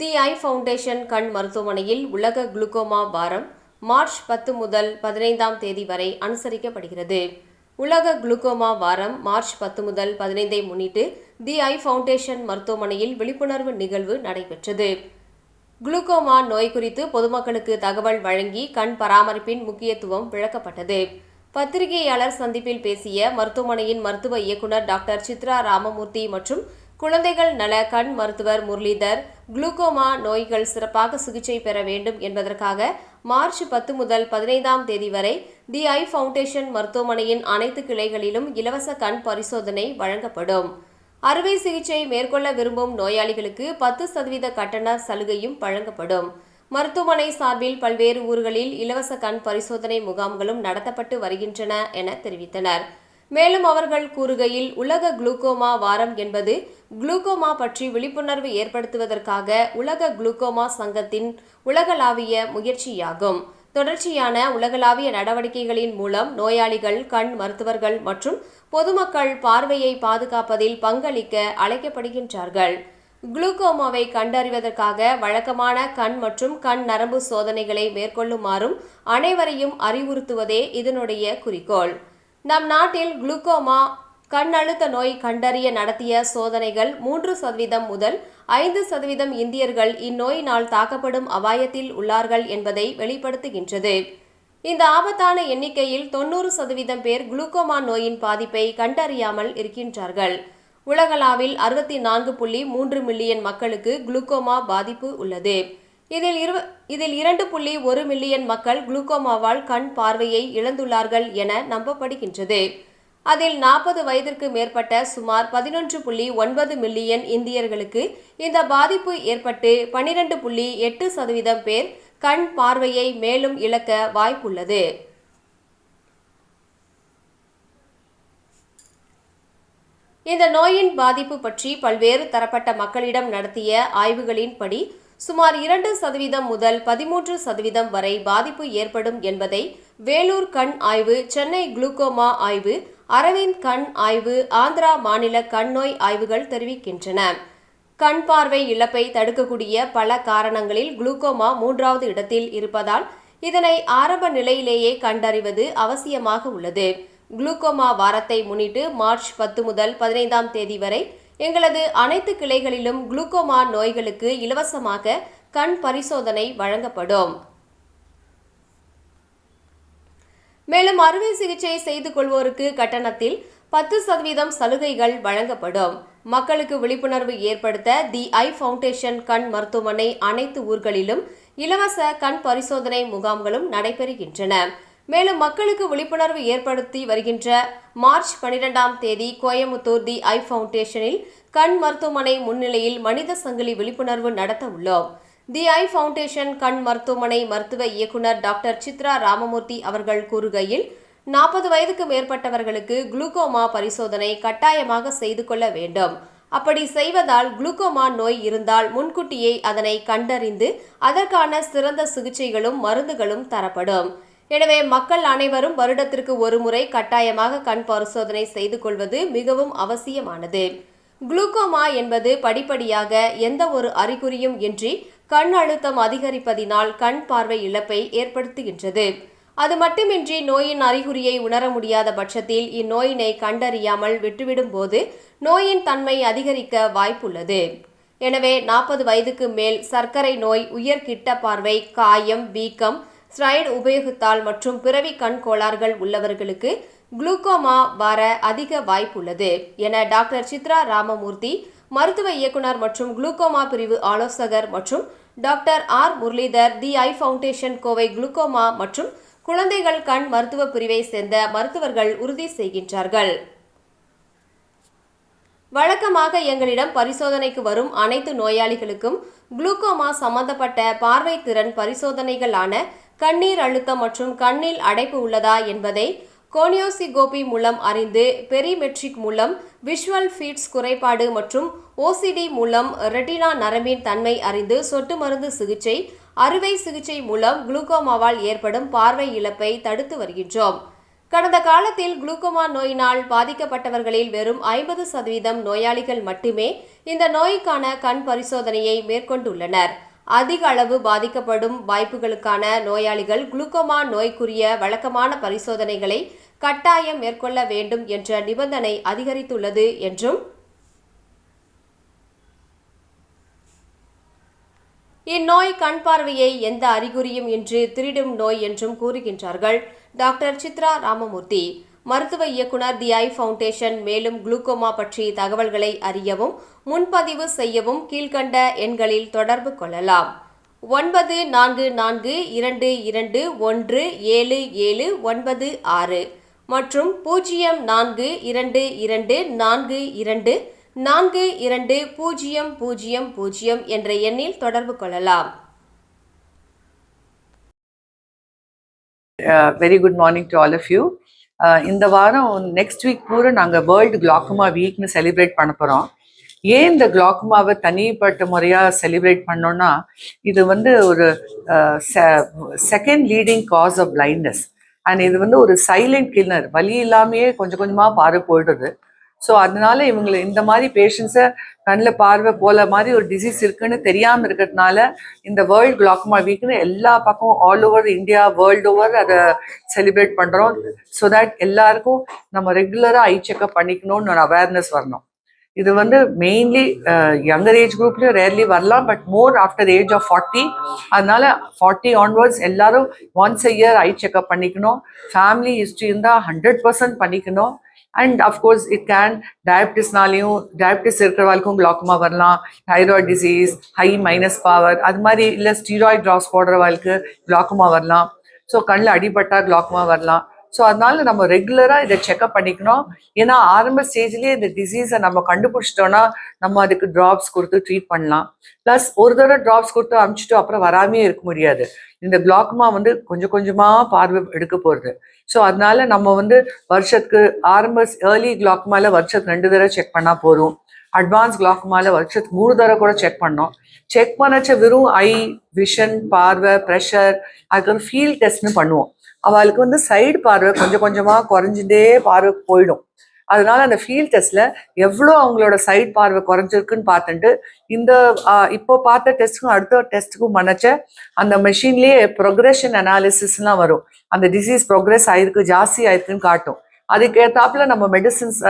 தி eye foundation கண் மருத்துவமனையில் உலக குளுக்கோமா வாரம் மார்ச் பத்து முதல் பதினைந்தாம் தேதி வரை அனுசரிக்கப்படுகிறது. உலக குளுக்கோமா வாரம் மார்ச் பத்து முதல் பதினைந்தை முன்னிட்டு தி ஐ ஃபவுண்டேஷன் மருத்துவமனையில் விழிப்புணர்வு நிகழ்வு நடைபெற்றது. குளுக்கோமா நோய் குறித்து பொதுமக்களுக்கு தகவல் வழங்கி கண் பராமரிப்பின் முக்கியத்துவம் விளக்கப்பட்டது. பத்திரிகையாளர் சந்திப்பில் பேசிய மருத்துவமனையின் மருத்துவ இயக்குநர் டாக்டர் சித்ரா ராமமூர்த்தி மற்றும் குழந்தைகள் நல கண் மருத்துவர் முரளிதர் குளுக்கோமா நோய்கள் சிறப்பாக சிகிச்சை பெற வேண்டும் என்பதற்காக மார்ச் பத்து முதல் பதினைந்தாம் தேதி வரை தி ஐ ஃபவுண்டேஷன் மருத்துவமனையின் அனைத்து கிளைகளிலும் இலவச கண் பரிசோதனை வழங்கப்படும். அறுவை சிகிச்சை மேற்கொள்ள விரும்பும் நோயாளிகளுக்கு பத்து சதவீத கட்டண சலுகையும் வழங்கப்படும். மருத்துவமனை சார்பில் பல்வேறு ஊர்களில் இலவச கண் பரிசோதனை முகாம்களும் நடத்தப்பட்டு வருகின்றன என தெரிவித்தனர். மேலும் அவர்கள் கூறுகையில் உலக குளுக்கோமா வாரம் என்பது குளுக்கோமா பற்றி விழிப்புணர்வு ஏற்படுத்துவதற்காக உலக குளுக்கோமா சங்கத்தின் உலகளாவிய முயற்சியாகும். தொடர்ச்சியான உலகளாவிய நடவடிக்கைகளின் மூலம் நோயாளிகள் கண் மருத்துவர்கள் மற்றும் பொதுமக்கள் பார்வையை பாதுகாப்பதில் பங்களிக்க அழைக்கப்படுகின்றார்கள். குளுக்கோமாவை கண்டறிவதற்காக வழக்கமான கண் மற்றும் கண் நரம்பு சோதனைகளை மேற்கொள்ளுமாறும் அனைவரையும் அறிவுறுத்துவதே இதனுடைய குறிக்கோள். நம் நாட்டில் குளுக்கோமா கண் அழுத்த நோய் கண்டறிய நடத்திய சோதனைகள் மூன்று சதவீதம் முதல் ஐந்து சதவீதம் இந்தியர்கள் இந்நோயினால் தாக்கப்படும் அபாயத்தில் உள்ளார்கள் என்பதை வெளிப்படுத்துகின்றது. இந்த ஆபத்தான எண்ணிக்கையில் தொண்ணூறு சதவீதம் பேர் குளுக்கோமா நோயின் பாதிப்பை கண்டறியாமல் இருக்கின்றார்கள். உலகளாவில் அறுபத்தி நான்கு புள்ளி மூன்று மில்லியன் மக்களுக்கு குளுக்கோமா பாதிப்பு உள்ளது. இதில் இரு இதில் இரண்டு புள்ளி ஒரு மில்லியன் மக்கள் குளுக்கோமாவால் கண் பார்வையை இழந்துள்ளார்கள் என நம்பப்படுகின்றது. அதில் நாற்பது வயதிற்கு மேற்பட்ட சுமார் பதினொன்று புள்ளி ஒன்பது மில்லியன் இந்தியர்களுக்கு இந்த பாதிப்பு ஏற்பட்டு பனிரெண்டு புள்ளி எட்டு சதவீதம் பேர் கண் பார்வையை மேலும் இழக்க வாய்ப்புள்ளது. இந்த நோயின் பாதிப்பு பற்றி பல்வேறு தரப்பட்ட மக்களிடம் நடத்திய ஆய்வுகளின்படி சுமார் இரண்டு சதவீதம் முதல் பதிமூன்று சதவீதம் வரை பாதிப்பு ஏற்படும் என்பதை வேலூர் கண் ஆய்வு சென்னை குளுக்கோமா ஆய்வு அரவிந்த் கண் ஆய்வு ஆந்திரா மாநில கண் நோய் ஆய்வுகள் தெரிவிக்கின்றன. கண் பார்வை இழப்பை தடுக்கக்கூடிய பல காரணங்களில் குளுக்கோமா மூன்றாவது இடத்தில் இருப்பதால் இதனை ஆரம்ப நிலையிலேயே கண்டறிவது அவசியமாக உள்ளது. குளுக்கோமா வாரத்தை முன்னிட்டு மார்ச் பத்து முதல் பதினைந்தாம் தேதி வரை எங்களது அனைத்து கிளைகளிலும் குளுக்கோமா நோய்களுக்கு இலவசமாக கண் பரிசோதனை வழங்கப்படும். மேலும் அறுவை சிகிச்சை செய்து கொள்வோருக்கு கட்டணத்தில் பத்து சதவீதம் சலுகைகள் வழங்கப்படும். மக்களுக்கு விழிப்புணர்வு ஏற்படுத்த தி ஐ ஃபவுண்டேஷன் கண் மருத்துவமனை அனைத்து ஊர்களிலும் இலவச கண் பரிசோதனை முகாம்களும் நடைபெறுகின்றன. மேலும் மக்களுக்கு விழிப்புணர்வு ஏற்படுத்தி வருகின்ற மார்ச் பனிரெண்டாம் தேதி கோயமுத்தூர் தி ஐ ஃபவுண்டேஷனில் கண் மருத்துவமனை முன்னிலையில் மனித சங்கிலி விழிப்புணர்வு நடத்த உள்ளோம். தி ஐ ஃபவுண்டேஷன் கண் மருத்துவமனை மருத்துவ இயக்குனர் டாக்டர் சித்ரா ராமமூர்த்தி அவர்கள் கூறுகையில் நாற்பது வயதுக்கு மேற்பட்டவர்களுக்கு குளுக்கோமா பரிசோதனை கட்டாயமாக செய்து கொள்ள வேண்டும். அப்படி செய்வதால் குளுக்கோமா நோய் இருந்தால் முன்கூட்டியே அதனை கண்டறிந்து அதற்கான சிறந்த சிகிச்சைகளும் மருந்துகளும் தரப்படும். எனவே மக்கள் அனைவரும் வருடத்திற்கு ஒரு முறை கட்டாயமாக கண் பரிசோதனை செய்து கொள்வது மிகவும் அவசியமானது. குளுக்கோமா என்பது படிப்படியாக எந்த ஒரு அறிகுறியும் இன்றி கண் அழுத்தம் அதிகரிப்பதினால் கண் பார்வை இழப்பை ஏற்படுத்துகின்றது. அது மட்டுமின்றி நோயின் அறிகுறியை உணர முடியாத பட்சத்தில் இந்நோயினை கண்டறியாமல் விட்டுவிடும் போது நோயின் தன்மை அதிகரிக்க வாய்ப்புள்ளது. எனவே நாற்பது வயதுக்கு மேல் சர்க்கரை நோய் உயர் கிட்ட பார்வை காயம் வீக்கம் ஸ்ட்ரைடு உபயோகித்தால் மற்றும் பிறவி கண் கோளாறுகள் உள்ளவர்களுக்கு குளுக்கோமா வர அதிக வாய்ப்புள்ளது என டாக்டர் சித்ரா ராமமூர்த்தி மருத்துவ இயக்குனர் மற்றும் குளுக்கோமா பிரிவு ஆலோசகர் மற்றும் doctor R Muralidhar the eye foundation Kovai glaucoma மற்றும் குழந்தைகள் கண் மருத்துவ பிரிவை சேர்ந்த மருத்துவர்கள் உறுதி செய்கின்றார்கள். வழக்கமாக எங்களிடம் பரிசோதனைக்கு வரும் அனைத்து நோயாளிகளுக்கும் குளுக்கோமா சம்பந்தப்பட்ட பார்வை திறன் பரிசோதனைகளான கண்ணீர் அழுத்தம் மற்றும் கண்ணில் அடைப்பு உள்ளதா என்பதை கோனியோசிகோபி மூலம் அறிந்து பெரிமெட்ரிக் மூலம் விஷுவல் ஃபீட்ஸ் குறைபாடு மற்றும் ஓசிடி மூலம் ரெட்டினா நரம்பின் தன்மை அறிந்து சொட்டு மருந்து சிகிச்சை அறுவை சிகிச்சை மூலம் குளுக்கோமாவால் ஏற்படும் பார்வை இழப்பை தடுத்து வருகின்றோம். கடந்த காலத்தில் குளுக்கோமா நோயினால் பாதிக்கப்பட்டவர்களில் வெறும் ஐம்பது சதவீதம் நோயாளிகள் மட்டுமே இந்த நோய்க்கான கண் பரிசோதனையை மேற்கொண்டுள்ளனர். அதிக அளவு பாதிக்கப்படும் வாய்ப்புகளுக்கான நோயாளிகள் குளுக்கோமா நோய்க்குரிய வழக்கமான பரிசோதனைகளை கட்டாயம் மேற்கொள்ள வேண்டும் என்ற நிபந்தனை அதிகரித்துள்ளது என்றும் இந்நோய் கண் பார்வையை எந்த அறிகுறியும் இன்று திருடும் நோய் என்றும் கூறுகின்றார்கள் டாக்டர் சித்ரா ராமமூர்த்தி. மருத்துவ இயக்குனர் தி ஐ ஃபவுண்டேஷன் மேலும் குளுக்கோமா பற்றிய தகவல்களை அறியவும் முன்பதிவு செய்யவும் கீழ்கண்ட எண்களில் தொடர்பு கொள்ளலாம். ஒன்பது நான்கு நான்கு இரண்டு இரண்டு ஒன்று ஏழு ஏழு ஒன்பது ஆறு மற்றும் பூஜ்ஜியம் நான்கு இரண்டு இரண்டு நான்கு இரண்டு நான்கு இரண்டு பூஜ்ஜியம் பூஜ்ஜியம் பூஜ்ஜியம் என்ற எண்ணில் தொடர்பு கொள்ளலாம். Very good morning to all of you இந்த வாரம் நெக்ஸ்ட் வீக் பூரா நாங்கள் வேர்ல்டு கிளாக்குமா வீக்னு செலிப்ரேட் பண்ண போகிறோம் ஏன் இந்த கிளாக்குமாவை தனிப்பட்ட முறையாக செலிப்ரேட் பண்ணோம்னா இது வந்து ஒரு second leading cause of blindness and இது வந்து ஒரு சைலண்ட் கில்லர் வலி இல்லாமையே கொஞ்சம் கொஞ்சமாக பாரு போயிடுது. ஸோ அதனால இவங்களை இந்த மாதிரி பேஷண்ட்ஸை கண்ணில் பார்வை போல மாதிரி ஒரு டிசீஸ் இருக்குன்னு தெரியாமல் இருக்கிறதுனால இந்த வேர்ல்டு குளாக்மா வீக்னு எல்லா பக்கமும் all over India world over அதை செலிப்ரேட் பண்ணுறோம் ஸோ தட் எல்லாருக்கும் நம்ம ரெகுலராக ஐ செக்அப் பண்ணிக்கணும்னு ஒரு அவேர்னஸ் வரணும். இது வந்து மெயின்லி யங்கர் ஏஜ் குரூப்லேயும் ரேர்லி வரலாம் but more after age of forty அதனால ஃபார்ட்டி ஆன்வர்ட்ஸ் எல்லாரும் ஒன்ஸ் இயர் ஐ செக்அப் பண்ணிக்கணும். ஃபேமிலி ஹிஸ்ட்ரி இருந்தால் ஹண்ட்ரட் பர்சன்ட் பண்ணிக்கணும். And of course it can டயபிட்டிஸ்னாலையும் diabetes இருக்கிறவங்களுக்கும் குளாக்குமா வரலாம் thyroid disease high minus power அது மாதிரி இல்லை ஸ்டீராய்ட் ட்ராப்ஸ் வாழ்க்கை குளாக்குமா வரலாம். ஸோ கண்ணில் அடிபட்டா குளாக்குமா வரலாம். ஸோ அதனால நம்ம ரெகுலராக இதை செக்அப் பண்ணிக்கணும். ஏன்னா ஆரம்ப ஸ்டேஜ்லேயே இந்த டிசீஸை நம்ம கண்டுபிடிச்சிட்டோன்னா நம்ம அதுக்கு ட்ராப்ஸ் கொடுத்து ட்ரீட் பண்ணலாம். ப்ளஸ் ஒரு தடவை ட்ராப்ஸ் கொடுத்து அமுச்சிட்டு அப்புறம் வராமையே இருக்க முடியாது. இந்த குளாக்குமா வந்து கொஞ்சம் கொஞ்சமாக பார்வை எடுக்க போகிறது ஸோ அதனால நம்ம வந்து வருஷத்துக்கு ஆரம்ப ஏர்லி கிளாக்மால வருஷத்துக்கு ரெண்டு தடவை செக் பண்ணால் போதும். அட்வான்ஸ் கிளாக்மால வருஷத்துக்கு மூணு தடவை கூட செக் பண்ணோம். செக் பண்ணச்ச வெறும் ஐ விஷன் பார்வை ப்ரெஷர் அதுக்கு ஃபீல் டெஸ்ட்னு பண்ணுவோம். அவளுக்கு வந்து சைடு பார்வை கொஞ்சம் கொஞ்சமாக குறைஞ்சிட்டே பார்வை போயிடும். அதனால அந்த ஃபீல் டெஸ்ட்ல எவ்வளோ அவங்களோட சைடு பார்வை குறைஞ்சிருக்குன்னு பார்த்துட்டு இந்த இப்போ பார்த்த டெஸ்ட்டுக்கும் அடுத்த டெஸ்ட்டுக்கும் பண்ணச்ச அந்த மெஷின்லேயே ப்ரொக்ரெஷன் அனாலிசிஸ்லாம் வரும். அந்த டிசீஸ் ப்ரொக்ரெஸ் ஆயிருக்கு ஜாஸ்தி ஆயிருக்குன்னு காட்டும். அதுக்கேற்றாப்புல நம்ம மெடிசின்ஸ்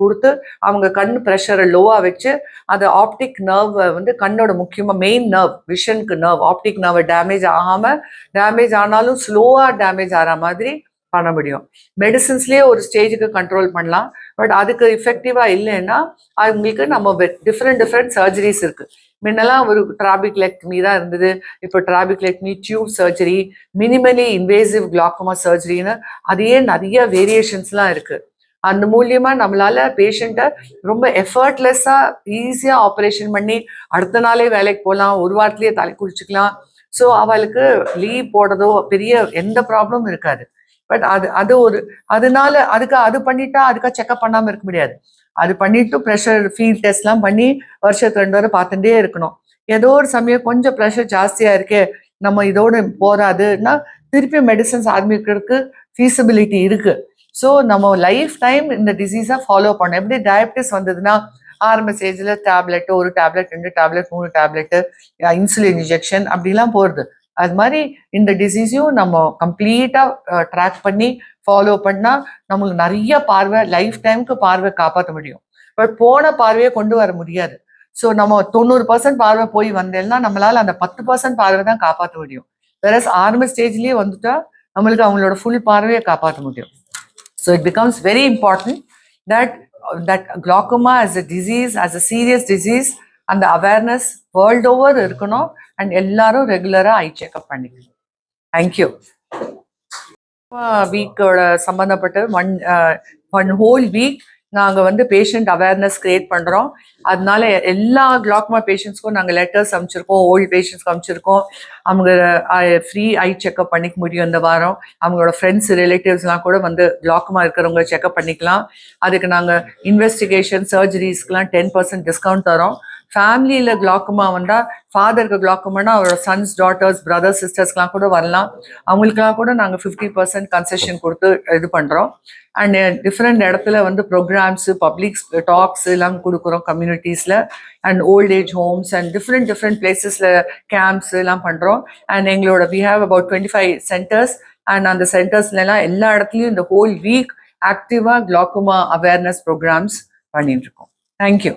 கொடுத்து அவங்க கண் ப்ரெஷரை லோவாக வச்சு அது ஆப்டிக் நர்வை வந்து கண்ணோட முக்கியமாக மெயின் நர்வ் விஷனுக்கு நர்வ் ஆப்டிக் நர்வை டேமேஜ் ஆகாமல் டேமேஜ் ஆனாலும் ஸ்லோவாக டேமேஜ் ஆகிற மாதிரி பண்ண முடியும். மெடிசின்ஸ்லேயே ஒரு ஸ்டேஜுக்கு கண்ட்ரோல் பண்ணலாம். பட் அதுக்கு இஃபெக்டிவாக இல்லைன்னா அவங்களுக்கு நம்ம டிஃப்ரெண்ட் டிஃப்ரெண்ட் சர்ஜரிஸ் இருக்குது முன்னெல்லாம் ஒரு டிராபிக்லெக்டமி தான் இருந்தது. இப்போ trabeculectomy tube surgery minimally invasive glaucoma சர்ஜரின்னு அதையே நிறைய வேரியேஷன்ஸ்லாம் இருக்குது அந்த மூலியமா நம்மளால பேஷண்ட்டை ரொம்ப எஃபர்ட்லெஸ்ஸா ஈஸியா ஆப்ரேஷன் பண்ணி அடுத்த நாளே வேலைக்கு போகலாம் ஒரு வாரத்திலேயே தலை குளிச்சுக்கலாம். ஸோ அவளுக்கு லீவ் போடுறதோ பெரிய எந்த ப்ராப்ளமும் இருக்காது. பட் அது அது ஒரு அதனால அதுக்கு அது பண்ணிட்டா அதுக்காக செக்அப் பண்ணாம இருக்க முடியாது. அது பண்ணிட்டு ப்ரெஷர் ஃபீல் டெஸ்ட்லாம் பண்ணி வருஷத்துக்கு ரெண்டு வாரம் பார்த்துட்டே இருக்கணும். ஏதோ ஒரு சமயம் கொஞ்சம் ப்ரெஷர் ஜாஸ்தியா இருக்கே நம்ம இதோடு போராதுன்னா திருப்பி மெடிசன்ஸ் ஆரம்பிக்கிறதுக்கு ஃபீஸபிலிட்டி இருக்கு. ஸோ நம்ம லைஃப் டைம் இந்த டிசீஸை ஃபாலோ பண்ணணும். எப்படி டயபிட்டிஸ் வந்ததுன்னா ஆரம்ப ஸ்டேஜில் டேப்லெட் ஒரு டேப்லெட் ரெண்டு டேப்லெட் மூணு டேப்லெட்டு இன்சுலின் இன்ஜெக்ஷன் அப்படிலாம் போகிறது அது மாதிரி இந்த டிசீஸையும் நம்ம கம்ப்ளீட்டாக ட்ராக் பண்ணி ஃபாலோ பண்ணால் நம்மளுக்கு நிறைய பார்வை லைஃப் டைமுக்கு பார்வை காப்பாற்ற முடியும். பட் போன பார்வையை கொண்டு வர முடியாது. ஸோ நம்ம தொண்ணூறு பர்சன்ட் பார்வை போய் வந்தேன்னா நம்மளால் அந்த பத்து பர்சன்ட் பார்வை தான் காப்பாற்ற முடியும். வேற ஆரம்ப ஸ்டேஜ்லேயே வந்துட்டா நம்மளுக்கு அவங்களோட ஃபுல் பார்வையை காப்பாற்ற முடியும். So it becomes very important that that glaucoma as a disease as a serious disease அந்த அவேர்னஸ் வேர்ல்ட் ஓவர் இருக்கணும். அண்ட் எல்லாரும் ரெகுலராக ஐ செக்அப் பண்ணிக்கணும். தேங்க்யூ வீக்கோட சம்மந்தப்பட்ட ஒன் ஒன் ஹோல் வீக் நாங்கள் வந்து பேஷண்ட் அவேர்னஸ் கிரியேட் பண்ணுறோம் அதனால எல்லா கிளாக்மா பேஷண்ட்ஸ்க்கும் நாங்கள் லெட்டர்ஸ் அனுப்பிச்சிருக்கோம். ஓல்டு பேஷண்ட்ஸ்க்கு அனுப்பிச்சிருக்கோம். அவங்க ஃப்ரீ ஐ செக்அப் பண்ணிக்க முடியும் இந்த வாரம். அவங்களோட ஃப்ரெண்ட்ஸ் ரிலேட்டிவ்ஸ்லாம் கூட வந்து கிளாக்மா இருக்கிறவங்க செக்அப் பண்ணிக்கலாம். அதுக்கு நாங்கள் இன்வெஸ்டிகேஷன் சர்ஜரிஸ்க்கெலாம் டென் பர்சன்ட் டிஸ்கவுண்ட் தரோம். ஃபேமிலியில் கிளாக்குமா வந்தால் ஃபாதருக்கு கிளாக்குமானா அவரோட சன்ஸ் டாட்டர்ஸ் பிரதர்ஸ் சிஸ்டர்ஸ்க்கெலாம் கூட வரலாம். அவங்களுக்கெல்லாம் கூட நாங்கள் ஃபிஃப்டி பர்சன்ட் கன்செஷன் கொடுத்து இது பண்ணுறோம் அண்ட் டிஃப்ரெண்ட் இடத்துல வந்து ப்ரோக்ராம்ஸு பப்ளிக் டாக்ஸ் எல்லாம் கொடுக்குறோம் கம்யூனிட்டிஸில் and old age homes and different different பிளேசஸில் camps எல்லாம் பண்ணுறோம் அண்ட் எங்களோட we have about twenty five centres and அந்த சென்டர்ஸ்லாம் எல்லா இடத்துலையும் இந்த ஹோல் வீக் ஆக்டிவாக கிளாக்குமா அவேர்னஸ் ப்ரோக்ராம்ஸ் பண்ணிட்டு இருக்கோம். தேங்க்யூ